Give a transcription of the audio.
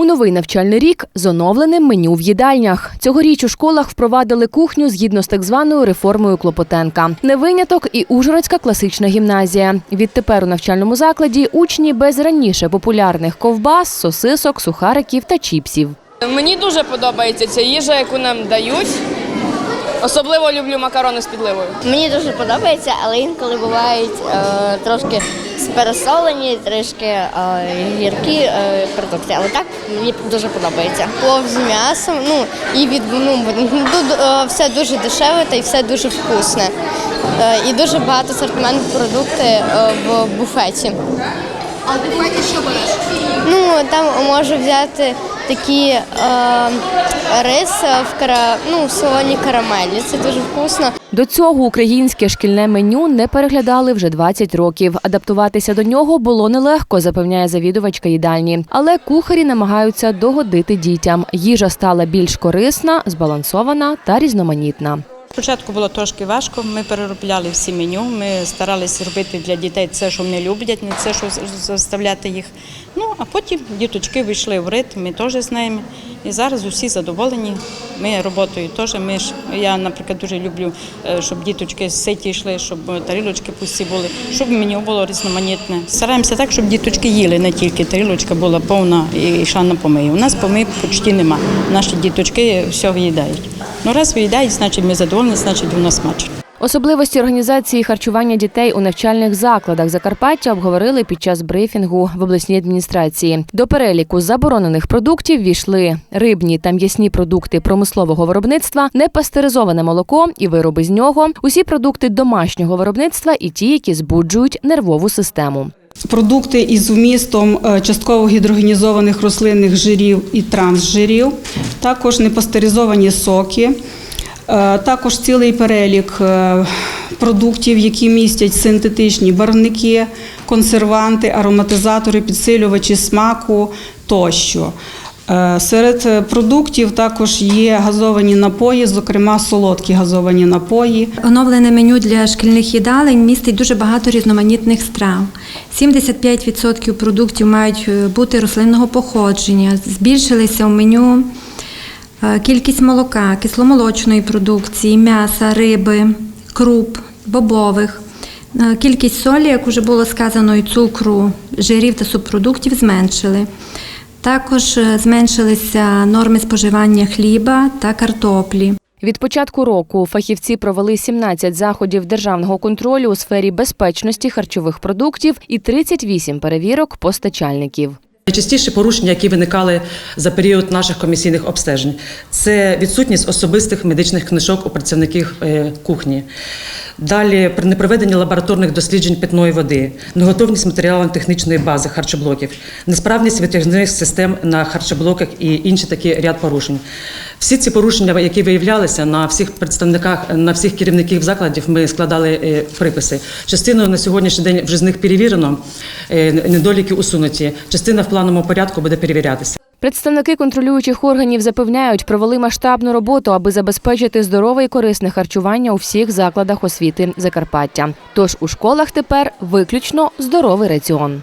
У новий навчальний рік з оновленим меню в їдальнях. Цьогоріч у школах впровадили кухню згідно з так званою реформою Клопотенка. Не виняток і Ужгородська класична гімназія. Відтепер у навчальному закладі учні без раніше популярних ковбас, сосисок, сухариків та чіпсів. Мені дуже подобається ця їжа, яку нам дають. Особливо люблю макарони з підливою. Мені дуже подобається, але інколи бувають е, трошки пересолені, трішки е, гіркі е, продукти. Але так мені дуже подобається. Плов з м'ясом, ну і від ну, тут, е, все дуже дешеве та й все дуже вкусне. Е, і дуже багато асортимент продукти е, в буфеті. А в буфеті що береш? Ну там можу взяти такі е, рис в кара, ну, в солоній карамелі. Це дуже вкусно. До цього українське шкільне меню не переглядали вже 20 років. Адаптуватися до нього було нелегко, запевняє завідувачка їдальні. Але кухарі намагаються догодити дітям. Їжа стала більш корисна, збалансована та різноманітна. Спочатку було трошки важко. Ми переробляли всі меню. Ми старалися робити для дітей це, що вони люблять, не це, що заставляти їх. Ну а потім діточки вийшли в ритм, ми теж з ними. І зараз усі задоволені. Ми роботою теж. Ми ж я, наприклад, дуже люблю, е, щоб діточки ситі йшли, щоб тарілочки пусті були, щоб меню було різноманітне. Стараємося так, щоб діточки їли не тільки тарілочка була повна і йшла на помиї. У нас помий почти нема. Наші діточки все виїдають. Ну раз виїдають, значить ми задоволені, значить воно смачно. Особливості організації харчування дітей у навчальних закладах Закарпаття обговорили під час брифінгу в обласній адміністрації. До переліку заборонених продуктів війшли рибні та м'ясні продукти промислового виробництва, непастеризоване молоко і вироби з нього, усі продукти домашнього виробництва і ті, які збуджують нервову систему. Продукти із вмістом е, частково гідрогенізованих рослинних жирів і трансжирів, також непастеризовані соки, також цілий перелік е, продуктів, які містять синтетичні барвники, консерванти, ароматизатори, підсилювачі смаку тощо. Е, Серед е, продуктів також є газовані напої, зокрема солодкі газовані напої. Оновлене меню для шкільних їдалень містить дуже багато різноманітних страв. 75% продуктів мають е, бути рослинного походження. Збільшилися в меню е, кількість молока, кисломолочної продукції, м'яса, риби, круп, бобових. Е, Кількість солі, як вже було сказано, і цукру, жирів та субпродуктів зменшили. Також е, зменшилися норми споживання хліба та картоплі. Від початку року фахівці провели 17 заходів державного контролю у сфері безпечності харчових продуктів і 38 перевірок постачальників. Найчастіші порушення, які виникали за період наших комісійних обстежень, це відсутність особистих медичних книжок у працівників е, кухні. Далі при непроведенні лабораторних досліджень питної води, неготовність матеріально-технічної бази харчоблоків, несправність витяжних систем на харчоблоках і інші такі ряд порушень. Всі ці порушення, які виявлялися на всіх представниках, на всіх керівників закладів, ми складали е, приписи. Частину на сьогоднішній день вже з них перевірено, е, недоліки усунуті. Частина в плановому порядку буде перевірятися. Представники контролюючих органів запевняють, провели масштабну роботу, аби забезпечити здорове і корисне харчування у всіх закладах освіти Закарпаття. Тож у школах тепер виключно здоровий раціон.